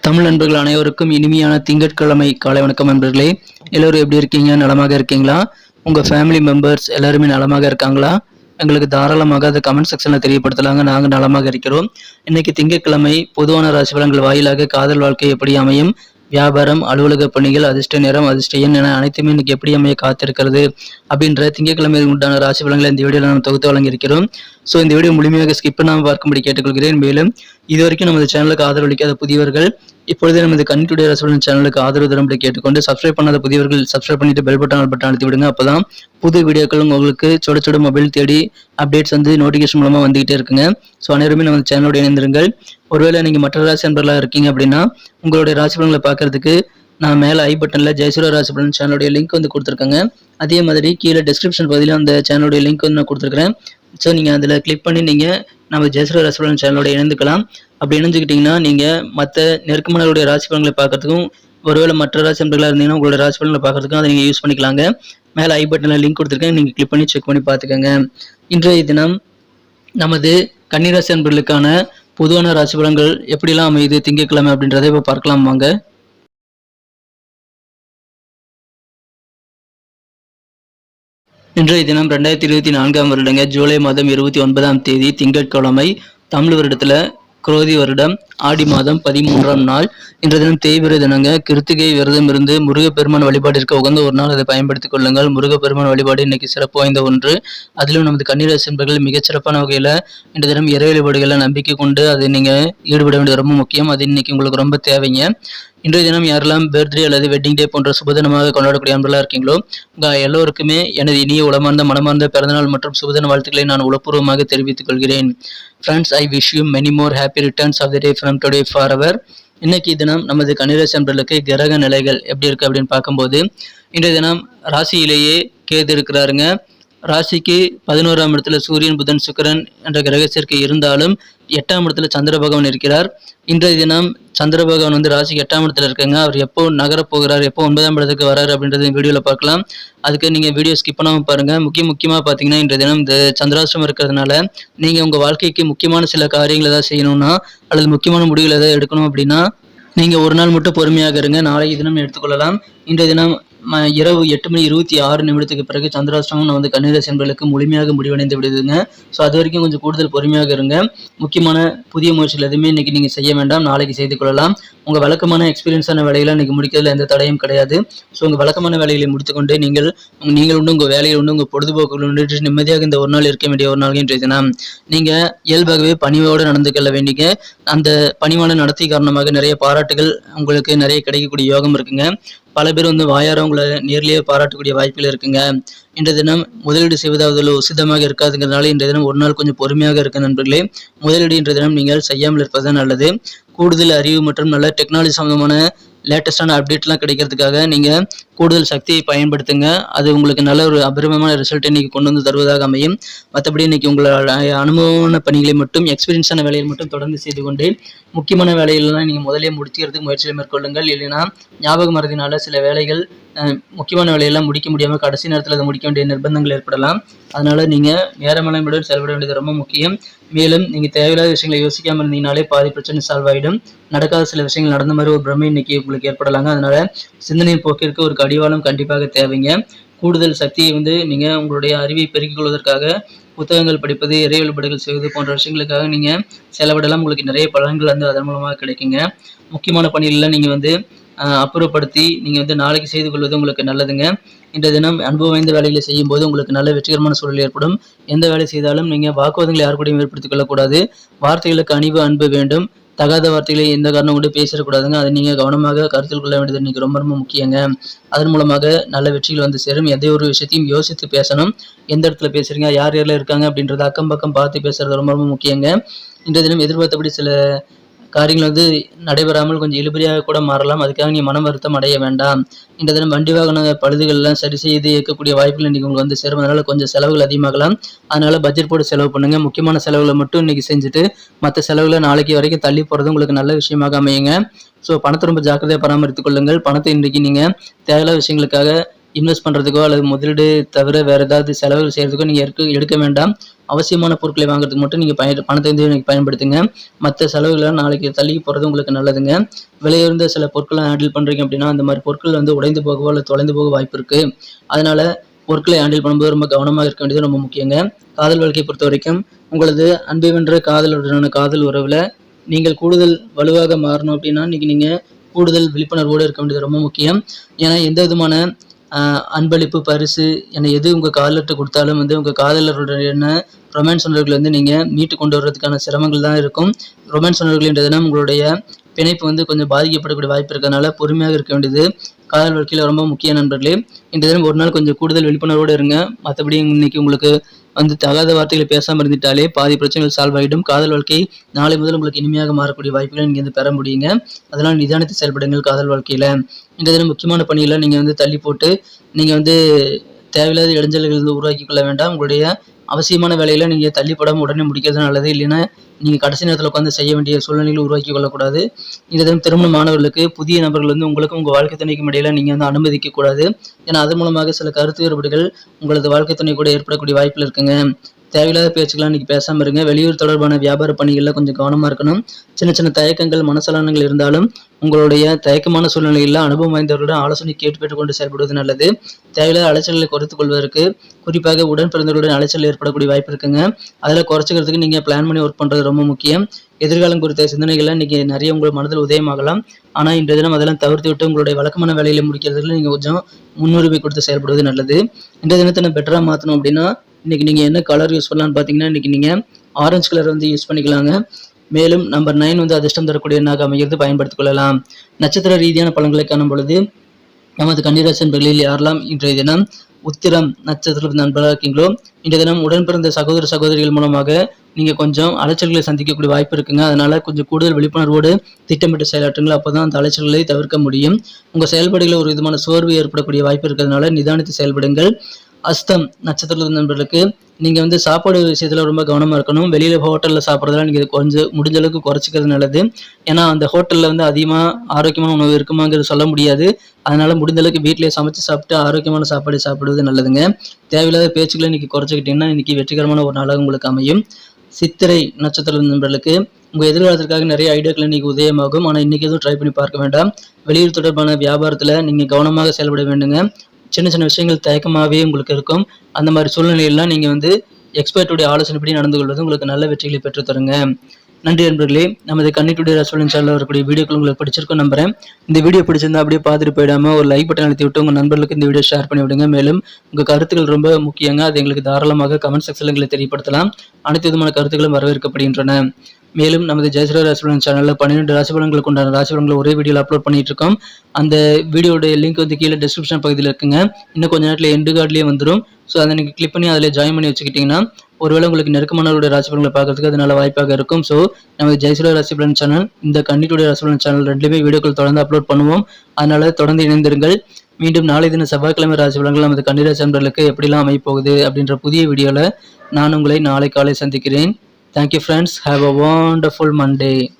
தமிழ் நண்பர்கள் அனைவருக்கும் இனிமையான திங்கட்கிழமை காலை வணக்கம் நண்பர்களே. எல்லோரும் எப்படி இருக்கீங்க? நலமாக இருக்கீங்களா? உங்கள் ஃபேமிலி மெம்பர்ஸ் எல்லாருமே நலமாக இருக்காங்களா? எங்களுக்கு தாராளமாக அதை கமெண்ட் செக்ஷனில் தெரியப்படுத்தலாங்க. நாங்கள் நலமாக இருக்கிறோம். இன்னைக்கு திங்கட்கிழமை பொதுவான ராசி பலன்கள் வாயிலாக காதல் வாழ்க்கை எப்படி அமையும்? வியாபாரம் அலுவலக பணிகள் அதிர்ஷ்ட நேரம் அதிர்ஷ்ட எண் என அனைத்துமே இன்னைக்கு எப்படி அமைய காத்திருக்கிறது அப்படின்ற திங்கட்கிழமை உண்டான ராசி பலன்களை இந்த வீடியோவில் நாம் தொகுத்து வழங்கியிருக்கிறோம். ஸோ இந்த வீடியோ முழுமையாக ஸ்கிப் பண்ணாமல் பார்க்கும்படி கேட்டுக்கொள்கிறேன். மேலும் இதுவரைக்கும் நமது சேனலுக்கு ஆதரவளிக்காத புதியவர்கள் இப்பொழுதே நமது கண்ணுடைய ரசபலன் சேனலுக்கு ஆதரவு தரும்படி கேட்டுக்கொண்டு சப்ஸ்கிரைப் பண்ணாத புதியவர்கள் சப்ஸ்கிரைப் பண்ணிட்டு பெல் பட்டன் பட்டன் அழுத்தி விடுங்க. அப்பதான் புது வீடியோக்கள் உங்களுக்கு சுட சுட மொபைல் தேடி அப்டேட்ஸ் வந்து நோட்டிஃபிகேஷன் மூலமா வந்துகிட்டே இருக்குங்க. ஸோ அனைவருமே நமது சேனலோட இணைந்திருங்கள். ஒருவேளை நீங்கள் மற்ற ராசி நண்பர்களாக இருக்கீங்க அப்படின்னா உங்களுடைய ராசி பலன்களை பார்க்கறதுக்கு நான் மேலே ஐ பட்டனில் ஜெயசூர ராசி பலன் சேனலுடைய லிங்க் வந்து கொடுத்துருக்கேங்க. அதே மாதிரி கீழே டிஸ்கிரிப்ஷன் பகுதியில் அந்த சேனலுடைய லிங்க் வந்து நான் கொடுத்துருக்கிறேன். ஸோ நீங்கள் அதில் கிளிக் பண்ணி நீங்கள் நம்ம ஜெயசூர ராசி பலன் சேனலோட இணைந்துக்கலாம். அப்படி இணைஞ்சுக்கிட்டிங்கன்னா நீங்கள் மற்ற நெருக்கமானவருடைய ராசி பலன்களை பார்க்கறதுக்கும் ஒருவேளை மற்ற ராசி நண்பர்களாக இருந்தீங்கன்னா உங்களோட ராசி பலன்களை பார்க்கறதுக்கும் அதை நீங்கள் யூஸ் பண்ணிக்கலாங்க. மேலே ஐ பட்டனில் லிங்க் கொடுத்துருக்கேன். நீங்கள் கிளிக் பண்ணி செக் பண்ணி பார்த்துக்கோங்க. இன்றைய தினம் நமது கன்னிராசி நண்பர்களுக்கான பொதுவான ராசி பலன்கள் எப்படிலாம் அமையுது திங்கட்கிழமை அப்படின்றத இப்போ பார்க்கலாம் வாங்க. இன்றைய தினம் ரெண்டாயிரத்தி இருபத்தி நான்காம் வருடங்க ஜூலை மாதம் இருபத்தி ஒன்பதாம் தேதி திங்கட்கிழமை தமிழ் வருடத்தில் குரோதி வருடம் ஆடி மாதம் பதிமூன்றாம் நாள். இன்றைய தினம் தேய்பிரை தினங்க கிருத்திகை விரதம் இருந்து முருகப்பெருமான் வழிபாட்டிற்கு உகந்த ஒரு நாள் அதை பயன்படுத்திக் கொள்ளுங்கள். முருகப்பெருமான் வழிபாடு இன்னைக்கு சிறப்பு வாய்ந்த ஒன்று. அதிலும் நமது கன்னிராசி என்பர்கள் மிகச் சிறப்பான வகையில் இன்ற தினம் இறை வழிபாடுகளை நம்பிக்கை கொண்டு அதை நீங்கள் ஈடுபட வேண்டியது ரொம்ப முக்கியம். அது இன்னைக்கு உங்களுக்கு ரொம்ப தேவைங்க. இன்றைய தினம் யாரெல்லாம் பர்த்டே அல்லது வெட்டிங் டே போன்ற சுபதினமாக கொண்டாடக்கூடிய அன்பெல்லாம் இருக்கீங்களோ உங்கள் எல்லோருக்குமே எனது இனிய உளமார்ந்த மனமார்ந்த பிறந்தநாள் மற்றும் சுபதின வாழ்த்துக்களை நான் உளப்பூர்வமாக தெரிவித்துக் கொள்கிறேன். Friends I wish you many more happy returns of the day from today for அவர் இன்னைக்கு தினம் நமது கன்னிராசி அன்பர்களுக்கு கிரக நிலைகள் எப்படி இருக்கு அப்படின்னு பார்க்கும்போது இன்றைய தினம் ராசியிலேயே கேது இருக்கிறாருங்க. ராசிக்கு பதினோராம் இடத்துல சூரியன் புதன் சுக்கிரன் என்ற கிரக சேர்க்கை இருந்தாலும் எட்டாம் இடத்துல சந்திர பகவான் இருக்கிறார். இன்றைய தினம் சந்திர பகவான் வந்து ராசிக்கு எட்டாம் இடத்துல இருக்காங்க. அவர் எப்போ நகர போகிறார் எப்போ ஒன்பதாம் இடத்துக்கு வராரு அப்படின்றத வீடியோவில் பார்க்கலாம். அதுக்கு நீங்கள் வீடியோ ஸ்கிப் பண்ணாமல் பாருங்கள் முக்கிய முக்கியமாக பார்த்தீங்கன்னா இன்றைய தினம் இந்த சந்திராஷ்டிரம் இருக்கிறதுனால நீங்கள் உங்கள் வாழ்க்கைக்கு முக்கியமான சில காரியங்கள் ஏதாவது செய்யணும்னா அல்லது முக்கியமான முடிவுகள் ஏதாவது எடுக்கணும் அப்படின்னா நீங்கள் ஒரு நாள் மட்டும் பொறுமையாக இருங்க. நாளைக்கு தினம் எடுத்துக்கொள்ளலாம். இன்றைய தினம் இரவு எட்டு மணி இருபத்தி ஆறு நிமிடத்துக்கு பிறகு சந்திராஷ்டமம் வந்து கன்னிராசி என்பர்களுக்கு முழுமையாக முடிவடைந்து விடுதுங்க. ஸோ அது வரைக்கும் கொஞ்சம் கூடுதல் பொறுமையாக இருங்க. முக்கியமான புதிய முயற்சிகள் எதுவுமே இன்றைக்கி நீங்கள் செய்ய வேண்டாம். நாளைக்கு செய்து கொள்ளலாம். உங்கள் வழக்கமான எக்ஸ்பீரியன்ஸான வேலைகளை இன்றைக்கி முடிக்கிறதுல எந்த தடையும் கிடையாது. ஸோ உங்கள் வழக்கமான வேலைகளை முடித்துக்கொண்டு நீங்கள் நீங்கள் உண்டு உங்கள் வேலையில் உண்டு உங்கள் பொழுதுபோக்குகள் உண்டு. நிம்மதியாக இந்த ஒரு நாள் இருக்க வேண்டிய ஒரு நாள் என்று தினம் நீங்கள் இயல்பாகவே பணிவோடு நடந்து கொள்ள வேண்டிங்க. அந்த பணிவான நடத்தை காரணமாக நிறைய பாராட்டுகள் உங்களுக்கு நிறைய கிடைக்கக்கூடிய யோகம் இருக்குங்க. பல பேர் வந்து வாயார உங்களை நேர்லேயே பாராட்டக்கூடிய வாய்ப்புகள் இருக்குங்க. இன்றைய தினம் முதலீடு செய்வது அதில் உசிதமாக இருக்காதுங்கிறதுனால இன்றைய தினம் ஒரு நாள் கொஞ்சம் பொறுமையாக இருக்க நண்பர்களே. முதலீடு இன்றைய தினம் நீங்கள் செய்யாமல் இருப்பது நல்லது. கூடுதல் அறிவு மற்றும் நல்ல டெக்னாலஜி சம்பந்தமான லேட்டஸ்டான அப்டேட்லாம் கிடைக்கிறதுக்காக நீங்கள் கூடுதல் சக்தியை பயன்படுத்துங்க. அது உங்களுக்கு நல்ல ஒரு அபரிமமான ரிசல்ட் இன்னைக்கு கொண்டு வந்து தருவதாக அமையும். மற்றபடி இன்னைக்கு உங்களோட அனுபவமான பணிகளை மட்டும் எக்ஸ்பீரியன்ஸான வேலையை மட்டும் தொடர்ந்து செய்து கொண்டு முக்கியமான வேலைகள்லாம் நீங்கள் முதலே முடிக்கிறதுக்கு முயற்சியை மேற்கொள்ளுங்கள். இல்லைன்னா ஞாபகம் மறதினால சில வேலைகள் முக்கியமான வேலையெல்லாம் முடிக்க முடியாமல் கடைசி நேரத்தில் அதை முடிக்க வேண்டிய நிர்பந்தங்கள் ஏற்படலாம். அதனால் நீங்கள் நேரமளவுடன் செயல்பட வேண்டியது ரொம்ப முக்கியம். மேலும் நீங்கள் தேவையில்லாத விஷயங்களை யோசிக்காமல் இருந்தீங்கனாலே பாதி பிரச்சனை சால்வ் ஆகிடும் நடக்காத சில விஷயங்கள் நடந்த மாதிரி ஒரு பிரமை இன்னைக்கு உங்களுக்கு ஏற்படலாங்க. அதனால சிந்தனை போக்கிற்கு ஒரு கடிவாளம் கண்டிப்பாக தேவைங்க. கூடுதல் சக்தியை வந்து நீங்கள் உங்களுடைய அறிவை பெருக்கிக் கொள்வதற்காக புத்தகங்கள் படிப்பது இறை வழிபாடுகள் செய்வது போன்ற விஷயங்களுக்காக நீங்கள் செலவிடலாம். உங்களுக்கு நிறைய பலன்கள் வந்து அதன் மூலமாக கிடைக்குங்க. முக்கியமான பணிகளில் நீங்கள் வந்து அப்புறப்படுத்தி நீங்கள் வந்து நாளைக்கு செய்து கொள்வது உங்களுக்கு நல்லதுங்க. இன்றைய தினம் அனுபவம் வாய்ந்த வேலைகளை செய்யும் போது உங்களுக்கு நல்ல வெற்றிகரமான சூழல் ஏற்படும். எந்த வேலை செய்தாலும் நீங்கள் வாக்குவாதங்களை யார் கூடயும் ஏற்படுத்திக் கொள்ளக்கூடாது. வார்த்தைகளுக்கு அணிவு அன்பு வேண்டும். தகாத வார்த்தைகளை எந்த காரணம் கொண்டு பேசிடக்கூடாதுங்க அதை நீங்கள் கவனமாக கருத்தில் கொள்ள வேண்டியது இன்றைக்கி ரொம்ப ரொம்ப முக்கியங்க. அதன் மூலமாக நல்ல வெற்றிகள் வந்து சேரும். எந்த ஒரு விஷயத்தையும் யோசித்து பேசணும். எந்த இடத்துல பேசுறீங்க? யார் யாரில் இருக்காங்க? அப்படின்றத அக்கம் பக்கம் பார்த்து பேசுறது ரொம்ப ரொம்ப முக்கியங்க. இன்றைய தினம் எதிர்பார்த்தபடி சில காரியங்கள் வந்து நடைபெறாமல் கொஞ்சம் இழுபறியாக கூட மாறலாம். அதுக்காக நீங்கள் மனம் வருத்தம் அடைய வேண்டாம். இந்த தினம் வண்டி வாகன பழுதுகள்லாம் சரி செய்து இயக்கக்கூடிய வாய்ப்புகள் இன்றைக்கி உங்களுக்கு வந்து சேரும் அதனால் கொஞ்சம் செலவுகள் அதிகமாகலாம். அதனால் பட்ஜெட் போட்டு செலவு பண்ணுங்கள் முக்கியமான செலவுகளை மட்டும் இன்றைக்கி செஞ்சுட்டு மற்ற செலவுகளை நாளைக்கு வரைக்கும் தள்ளி போகிறது உங்களுக்கு நல்ல விஷயமாக அமையுங்க. ஸோ பணத்தை ரொம்ப ஜாக்கிரதையாக பராமரித்துக் கொள்ளுங்கள். பணத்தை இன்றைக்கு நீங்கள் தேவையில்லாத விஷயங்களுக்காக இன்வெஸ்ட் பண்ணுறதுக்கோ அல்லது முதலீடு தவிர வேறு ஏதாவது செலவுகள் செய்கிறதுக்கோ நீங்கள் எடுக்க எடுக்க வேண்டாம். அவசியமான பொருட்களை வாங்குறதுக்கு மட்டும் நீங்கள் பயன் பணத்தை வந்து நீங்கள் பயன்படுத்துங்க. மற்ற செலவுகளை நாளைக்கு தள்ளி போகிறது உங்களுக்கு நல்லதுங்க. விலையுறந்த சில பொருட்களை ஹேண்டில் பண்ணுறீங்க அப்படின்னா அந்த மாதிரி பொருட்கள் வந்து உடைந்து போகவோ அல்லது தொலைந்து போக வாய்ப்பு இருக்குது அதனால் பொருட்களை ஹேண்டில் பண்ணும்போது ரொம்ப கவனமாக இருக்க வேண்டியது ரொம்ப முக்கியங்க. காதல் வாழ்க்கையை பொறுத்த வரைக்கும் உங்களது அன்பை வென்ற காதலுடனான காதல் உறவில் நீங்கள் கூடுதல் வலுவாக மாறணும் அப்படின்னா இன்றைக்கி நீங்கள் கூடுதல் விழிப்புணர்வோடு இருக்க வேண்டியது ரொம்ப முக்கியம். ஏன்னா எந்த விதமான அன்பளிப்பு பரிசு என எது உங்கள் காதலர்கிட்ட கொடுத்தாலும் வந்து உங்கள் காதலர்களுடன ரொமான்ஸ் உணர்வுகளை வந்து நீங்கள் மீட்டு கொண்டு வர்றதுக்கான சிரமங்கள் தான் இருக்கும். ரொமான்ஸ் உணர்வுகள் என்ற தினம் உங்களுடைய பிணைப்பு வந்து கொஞ்சம் பாதிக்கப்படக்கூடிய வாய்ப்பு இருக்கிறதுனால பொறுமையாக இருக்க வேண்டியது. காதல் வாழ்க்கையில் ரொம்ப முக்கிய நண்பர்களே இந்த தினம் ஒரு நாள் கொஞ்சம் கூடுதல் விழிப்புணர்வோடு இருங்க. மற்றபடி இன்னைக்கு உங்களுக்கு வந்து தகாத வார்த்தைகளை பேசாமல் இருந்துட்டாலே பாதி பிரச்சனைகள் சால்வ் ஆகிடும் காதல் வாழ்க்கை நாளை முதல் உங்களுக்கு இனிமையாக மாறக்கூடிய வாய்ப்புகளை நீங்கள் வந்து பெற முடியுங்க. அதனால் நிதானத்தை செயல்படுங்கள் காதல் வாழ்க்கையில். இந்த தினம் முக்கியமான பணிகளை நீங்கள் வந்து தள்ளி போட்டு நீங்கள் வந்து தேவையில்லாத இடைஞ்சல்கள் வந்து உருவாக்கி கொள்ள வேண்டாம். உங்களுடைய அவசியமான வேலையில் நீங்கள் தள்ளிப்படாமல் உடனே முடிக்கிறது நல்லது. இல்லைன்னா நீங்கள் கடைசி நேரத்தில் உட்காந்து செய்ய வேண்டிய சூழ்நிலையில் உருவாக்கி கொள்ளக்கூடாது. இந்த தினம் திருமண மாணவர்களுக்கு புதிய நபர்கள் வந்து உங்களுக்கும் உங்கள் வாழ்க்கை துணைக்கும் இடையில நீங்கள் வந்து அனுமதிக்க கூடாது ஏன்னா அதன் மூலமாக சில கருத்து வேறுபாடுகள் உங்களது வாழ்க்கை துணை கூட ஏற்படக்கூடிய வாய்ப்பில் இருக்குங்க. தேவையில்லாத பேச்சுக்கெல்லாம் இன்றைக்கி பேசாமல் இருங்க. வெளியூர் தொடர்பான வியாபார பணிகளில் கொஞ்சம் கவனமாக இருக்கணும். சின்ன சின்ன தயக்கங்கள் மனசலனங்கள் இருந்தாலும் உங்களுடைய தயக்கமான சூழ்நிலையில் அனுபவம் வாய்ந்தவர்களுடன் ஆலோசனை கேட்டு பெற்றுக்கொண்டு செயல்படுவது நல்லது. தேவையில்லாத அலைச்சல்களை குறைத்துக் கொள்வதற்கு குறிப்பாக உடன் பிறந்தவர்களுடன் அலைச்சல் ஏற்படக்கூடிய வாய்ப்பு இருக்குங்க. அதில் குறைச்சிக்கிறதுக்கு நீங்கள் பிளான் பண்ணி ஒர்க் பண்ணுறது ரொம்ப முக்கியம். எதிர்காலம் குறித்த சிந்தனைகளை நீங்கள் நிறைய உங்கள் மனதில் உதயமாகலாம். ஆனால் இன்றைய தினம் அதெல்லாம் தவிர்த்து விட்டு உங்களுடைய வழக்கமான வேலையில் முடிக்கிறதுல நீங்கள் கொஞ்சம் முன்னுரிமை கொடுத்து செயல்படுவது நல்லது. இந்த தினத்தை நான் பெட்டராக மாற்றணும் அப்படின்னா இன்றைக்கி நீங்கள் என்ன கலர் யூஸ் பண்ணலாம்னு பார்த்தீங்கன்னா இன்னைக்கு நீங்கள் ஆரஞ்சு கலர் வந்து யூஸ் பண்ணிக்கலாங்க. மேலும் நம்பர் நைன் வந்து அதிர்ஷ்டம் தரக்கூடிய எண்ணாக அமைகிறது. பயன்படுத்திக் கொள்ளலாம். நட்சத்திர ரீதியான பலன்களை காணும் பொழுது நமது கன்னிராசி நண்பர்களில் யாரெல்லாம் இன்றைய தினம் உத்திரம் நட்சத்திர நண்பராக இருக்கீங்களோ இன்றைய தினம் உடன் பிறந்த சகோதர சகோதரிகள் மூலமாக நீங்கள் கொஞ்சம் அலைச்சல்களை சந்திக்கக்கூடிய வாய்ப்பு இருக்குங்க. அதனால கொஞ்சம் கூடுதல் விழிப்புணர்வோடு திட்டமிட்டு செயலாற்றுங்கள் அப்போ தான் அந்த அலைச்சல்களை தவிர்க்க முடியும். உங்கள் செயல்பாடுகளில் ஒரு விதமான சோர்வு ஏற்படக்கூடிய வாய்ப்பு இருக்கிறதுனால நிதானித்து செயல்படுங்கள். அஸ்தம் நட்சத்திரத்தில் நண்பர்களுக்கு நீங்கள் வந்து சாப்பாடு விஷயத்தில் ரொம்ப கவனமாக இருக்கணும். வெளியில் ஹோட்டலில் சாப்பிட்றதுலாம் நீங்கள் கொஞ்சம் முடிஞ்ச அளவுக்கு குறைச்சிக்கிறது நல்லது. ஏன்னா அந்த ஹோட்டலில் வந்து அதிகமாக ஆரோக்கியமான உணவு இருக்குமாங்கிறது சொல்ல முடியாது. அதனால் முடிந்த அளவுக்கு வீட்டிலேயே சமைச்சு சாப்பிட்டு ஆரோக்கியமான சாப்பாடு சாப்பிடுவது நல்லதுங்க. தேவையில்லாத பேச்சுக்களை இன்றைக்கி குறைச்சிக்கிட்டீங்கன்னா இன்னைக்கு வெற்றிகரமான ஒரு நாளாக உங்களுக்கு அமையும். சித்திரை நட்சத்திர நண்பர்களுக்கு உங்கள் எதிர்காலத்திற்காக நிறைய ஐடியாக்கள் இன்றைக்கி உதயமாகும். ஆனால் இன்றைக்கி எதுவும் ட்ரை பண்ணி பார்க்க வேண்டாம். வெளியூர் தொடர்பான வியாபாரத்தில் நீங்கள் கவனமாக செயல்பட வேண்டுங்க. சின்ன சின்ன விஷயங்கள் தயக்கமாகவே உங்களுக்கு இருக்கும். அந்த மாதிரி சூழ்நிலையெல்லாம் நீங்கள் வந்து எக்ஸ்பர்ட்டுடைய ஆலோசனைப்படி நடந்து கொள்வது உங்களுக்கு நல்ல வெற்றிகளை பெற்றுத்தருங்க நன்றி நண்பர்களே நமது கண்ணிட்டுடைய ரசோலின் சேனலில் வரக்கூடிய வீடியோக்கள் உங்களுக்கு பிடிச்சிருக்கும் நம்புறேன். இந்த வீடியோ பிடிச்சிருந்தா அப்படியே பார்த்துட்டு போயிடாம ஒரு லைக் பட்டன் அழுத்தி விட்டு உங்கள் நண்பர்களுக்கு இந்த வீடியோ ஷேர் பண்ணி விடுங்க. மேலும் உங்கள் கருத்துக்கள் ரொம்ப முக்கியங்க. அது எங்களுக்கு தாராளமாக கமெண்ட் செக்ஷனில் எங்களை தெரியப்படுத்தலாம். அனைத்து விதமான கருத்துக்களும் வரவேற்கப்படுகின்றன. மேலும் நமது ஜெயஸ்ரீ ராசிபலன் சேனலில் பன்னிரெண்டு ராசிபலன்களுக்கு உண்டான ராசிபலன்களை ஒரே வீடியோவில் அப்லோட் பண்ணிட்டு இருக்கோம் அந்த வீடியோடைய லிங்க் வந்து கீழே டிஸ்கிரிப்ஷன் பகுதியில் இருக்குங்க. இன்னும் கொஞ்ச நேரத்தில் எண்டு கார்ட்லேயே வந்துடும் ஸோ அதை நீங்கள் கிளிக் பண்ணி அதில் ஜாயின் பண்ணி வச்சுக்கிட்டிங்கன்னா ஒருவேளை உங்களுக்கு நெருக்கமானவருடைய ராசிபலன்களை பார்க்கறதுக்கு அது நல்ல வாய்ப்பாக இருக்கும். ஸோ நமது ஜெயஸ்ரீ ராசிபலன் சேனல் இந்த கன்னிட்டுடைய ராசிபலன் சேனல் ரெண்டுமே வீடியோக்கள் தொடர்ந்து அப்லோட் பண்ணுவோம். அதனால தொடர்ந்து இணைந்திருங்கள். மீண்டும் நாளை தின செவ்வாய்க்கிழமை ராசிபலன்கள் நமது கன்னிராசி நண்பர்களுக்கு எப்படிலாம் அமைப்போகுது அப்படின்ற புதிய வீடியோவில் நான் உங்களை நாளை காலை சந்திக்கிறேன். Thank you, friends. Have a wonderful Monday.